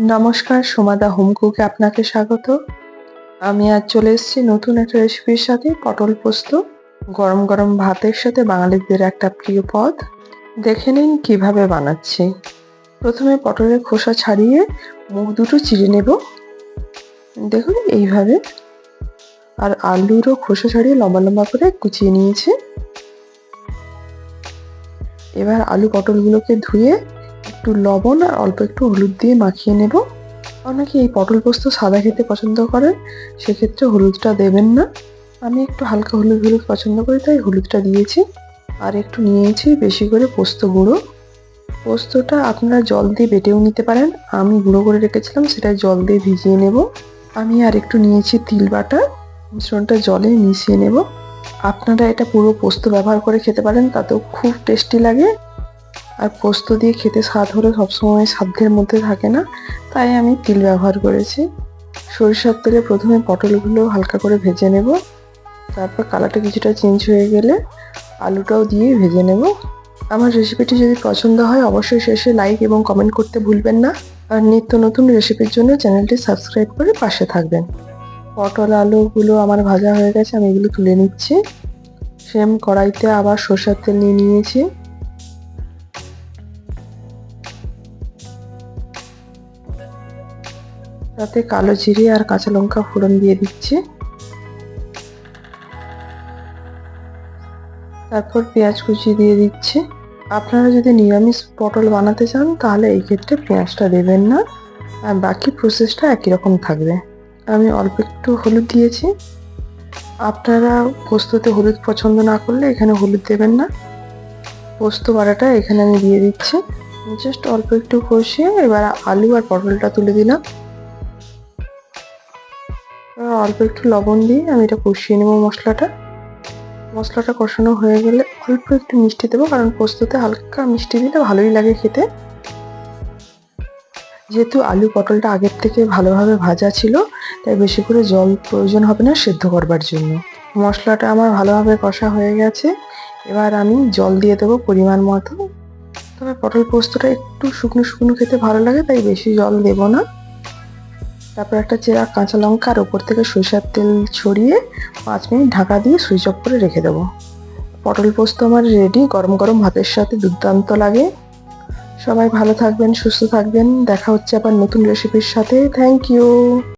নমস্কার, সোমাদা হোম কুকে আপনাকে স্বাগত। আমি আজ চলে এসেছি নতুন একটা রেসিপির সাথে, পটল পোস্ত, গরম গরম ভাতের সাথে বাঙালিদের একটা প্রিয় পদ। দেখে নিন কীভাবে বানাচ্ছি। প্রথমে পটলের খোসা ছাড়িয়ে মুখ দুটো চিড়ে নেব। দেখুন এইভাবে। আর আলুরও খোসা ছাড়িয়ে লম্বা লম্বা করে কুচিয়ে নিয়েছি। এবার আলু পটলগুলোকে ধুয়ে একটু লবণ আর অল্প একটু হলুদ দিয়ে মাখিয়ে নেব। অনেকে এই পটল পোস্ত সাদা খেতে পছন্দ করেন সেক্ষেত্রে হলুদটা দেবেন না। আমি একটু হালকা হলুদ হলুদ পছন্দ করি, তাই হলুদটা দিয়েছি। আর একটু নিয়েছি বেশি করে পোস্ত গুঁড়ো। পোস্তটা আপনারা জল দিয়ে বেটেও নিতে পারেন। আমি গুঁড়ো করে রেখেছিলাম সেটা জল দিয়ে ভিজিয়ে নেব। আমি আর একটু নিয়েছি তিল বাটা, মিশ্রণটা জলে মিশিয়ে নেব। আপনারা এটা পুরো পোস্ত ব্যবহার করে খেতে পারেন, তাতেও খুব টেস্টি লাগে। আর পোস্ত দিয়ে খেতে স্বাদ হলে সবসময় সাধ্যের মধ্যে থাকে না, তাই আমি তিল ব্যবহার করেছি। সরিষার তেলে প্রথমে পটলগুলো হালকা করে ভেজে নেব, তারপর কালারটা কিছুটা চেঞ্জ হয়ে গেলে আলুটাও দিয়ে ভেজে নেব। আমার রেসিপিটি যদি পছন্দ হয়, অবশ্যই শেষে লাইক এবং কমেন্ট করতে ভুলবেন না। আর নিত্য নতুন রেসিপির জন্য চ্যানেলটি সাবস্ক্রাইব করে পাশে থাকবেন। পটল, আলুগুলো আমার ভাজা হয়ে গেছে, আমি এগুলো তুলে নিচ্ছি। সেম কড়াইতে আবার সরষের তেল নিয়ে নিয়েছি। তাতে কালো জিরে আর কাঁচা লঙ্কা ফোড়ন দিয়ে দিচ্ছি। তারপর পেঁয়াজ কুচি দিয়ে দিচ্ছি। আপনারা যদি নিরামিষ পটল বানাতে চান, তাহলে এই ক্ষেত্রে পেঁয়াজটা দেবেন না। আর বাকি প্রসেসটা একই রকম থাকবে। আমি অল্প একটু হলুদ দিয়েছি। আপনারা পোস্ততে হলুদ পছন্দ না করলে এখানে হলুদ দেবেন না। পোস্ত বাড়াটা এখানে আমি দিয়ে দিচ্ছি। জাস্ট অল্প একটু কষিয়ে এবার আলু আর পটলটা তুলে দিলাম। অল্প একটু লবণ দিয়ে আমি এটা কষিয়ে নেব মশলাটা। মশলাটা কষানো হয়ে গেলে অল্প একটু মিষ্টি দেবো, কারণ পোস্ততে হালকা মিষ্টি দিলে ভালোই লাগে খেতে। যেহেতু আলু পটলটা আগের থেকে ভালোভাবে ভাজা ছিল, তাই বেশি করে জল প্রয়োজন হবে না সেদ্ধ করবার জন্য। মশলাটা আমার ভালোভাবে কষা হয়ে গেছে। এবার আমি জল দিয়ে দেবো পরিমাণ মতো। তবে পটল পোস্তটা একটু শুকনো শুকনো খেতে ভালো লাগে, তাই বেশি জল দেবো না। তারপর একটা চেরা কাঁচা লঙ্কার ওপর থেকে সরিষার তেল ছড়িয়ে পাঁচ মিনিট ঢাকা দিয়ে সুইচ অফ করে রেখে দেবো। পটল পোস্ত আমার রেডি গরম গরম ভাতের সাথে দুর্দান্ত লাগে। সবাই ভালো থাকবেন, সুস্থ থাকবেন। দেখা হচ্ছে আবার নতুন রেসিপির সাথে। Thank you